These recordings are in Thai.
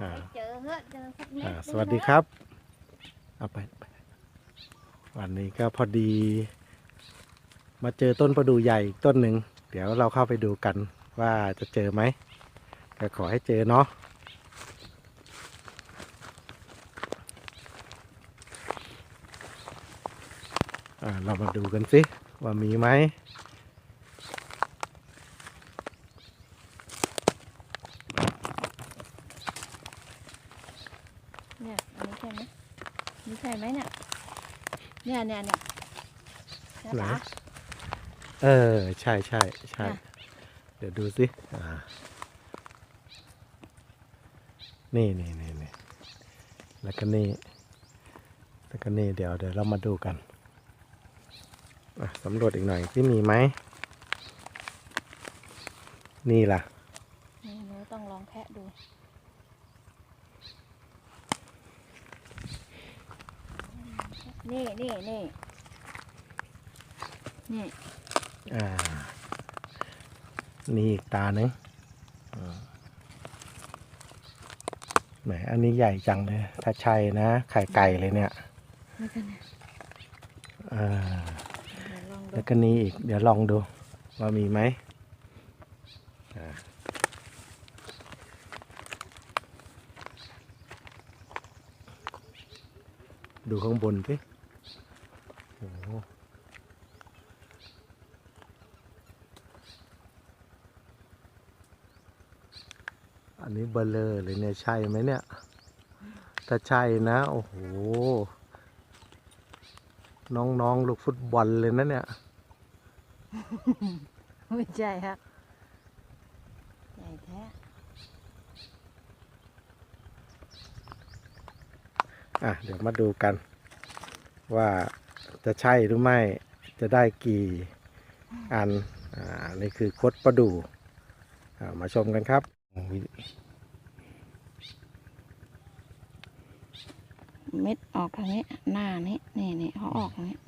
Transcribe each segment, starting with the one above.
อ่าเจอเฮ้อะเจอสักเม็ดอ่าหนึ่งสวัสดีเถอะครับเอาไปไป วันนี้ก็พอดี มาเจอต้นประดู่ใหญ่อีกต้นหนึ่ง เดี๋ยวเราเข้าไปดูกันว่าจะเจอไหมก็ขอให้เจอเนาะอ่าเรามาดูกันสิว่ามีไหม เนี่ยอันนี้ใช่ไหม นี่ใช่ไหมเนี่ย เนี่ยเนี่ยเนี่ยใช่ไหนปะเออ ใช่ใช่ใช่น่ะเดี๋ยวดูสิอ่านี่นี่นี่นี่แล้วก็นี่ แล้วก็นี่เดี๋ยวเดี๋ยวเรามาดูกันอะสำรวจอีกหน่อยที่มีไหม นี่ล่ะ นี่หนูต้องลองแคะดู นี่นี่นี่นี่อ่านี่อีกตาหนึ่งอ่าแหมอันนี้ใหญ่จังเลยถ้าใช่นะ ไข่ไก่เลยเนี่ยไม่กันเนี่ยอ่าเดี๋ยวลองดูแล้วก็นี้อีก เดี๋ยวลองดู ว่ามีไหมอ่าดูข้างบนสิโอ้โห อันนี้เบลเลอร์เลยเนี่ยใช่ไหมเนี่ย ถ้าใช่นะ โอ้โห น้องๆ ลูกฟุตบอลเลยนะเนี่ย ไม่ใช่ครับใหญ่แท้อะ เดี๋ยวมาดูกัน ว่าจะใช่หรือไม่จะได้กี่อัน อ่า นี่คือคดประดูอ่ามาชมกันครับ เม็ดออกทางนี้หน้านี้นี่นี่เขาออกทางนี้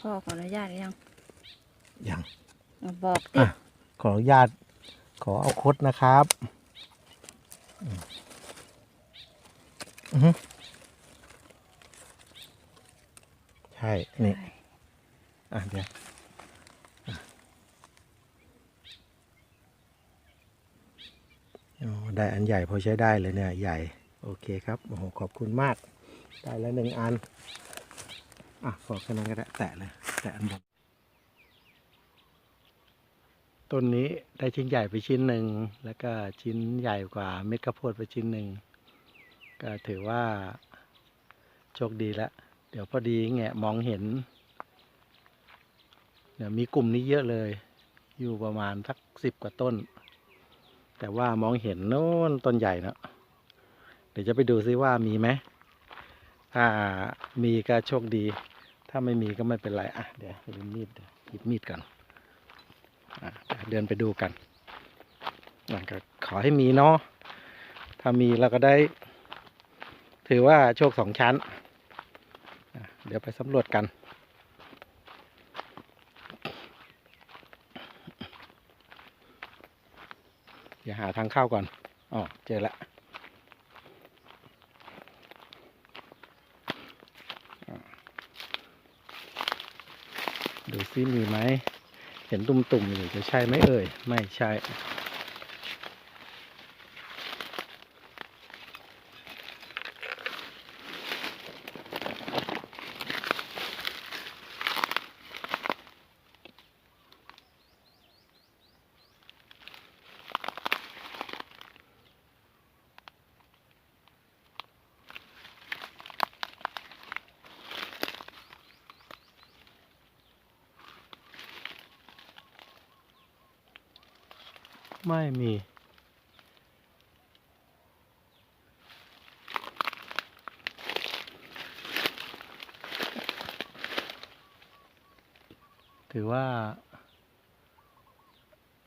พ่อขออนุญาตหรือยังยังเอาบอกติอะขออนุญาตขอเอาคดนะครับอืมอือฮึใช่ นี่ อะเดี๋ยวอะโอ้ได้อันใหญ่พอใช้ได้เลยเนี่ย ใหญ่ โอเคครับโอ้โหขอบคุณมาก ได้แล้วหนึ่งอัน อะขอแค่นั้นก็ได้แตะเลย แตะอันบนต้นนี้ได้ชิ้นใหญ่ไปชิ้นหนึ่ง แล้วก็ชิ้นใหญ่กว่าเม็ดข้าวโพดไปชิ้นหนึ่ง ก็ถือว่าโชคดีล้วเดี๋ยวพอดีแงะมองเห็นเนี่ยมีกลุ่มนี้เยอะเลย อยู่ประมาณสักสิบกว่าต้น แต่ว่ามองเห็นโน้นต้นใหญ่เนอะเดี๋ยวจะไปดูซิว่ามีไหม ถ้ามีก็โชคดี ถ้าไม่มีก็ไม่เป็นไรอะเดี๋ยวหยิบมีดหยิบมีดก่อนอะเดินไปดูกันนั่นก็ขอให้มีเนาะถ้ามีเราก็ได้ ถือว่าโชคสองชั้นอะเดี๋ยวไปสำรวจกันเดี๋ยวหาทางเข้าก่อนอ๋อเจอละ ดูซิมีไหม เห็นตุ่มๆอยู่จะใช่ไหมเอ่ย ไม่ใช่ ไม่มี ถือว่า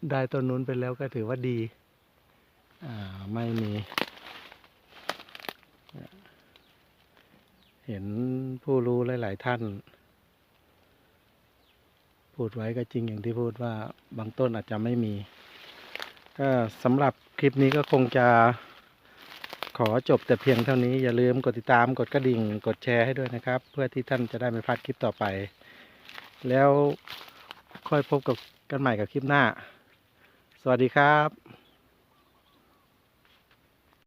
ได้ต้นนู้นไปแล้วก็ถือว่าดี อ่า ไม่มี เห็นผู้รู้หลาย ๆ ท่านพูดไว้ก็จริงอย่างที่พูดว่าบางต้นอาจจะไม่มี ก็สำหรับคลิปนี้ก็คงจะขอจบแต่เพียงเท่านี้อย่าลืมกดติดตามกดกระดิ่ง กดแชร์ให้ด้วยนะครับ เพื่อที่ท่านจะได้ไม่พลาดคลิปต่อไป แล้วค่อยพบกับกันใหม่กับคลิปหน้า สวัสดีครับ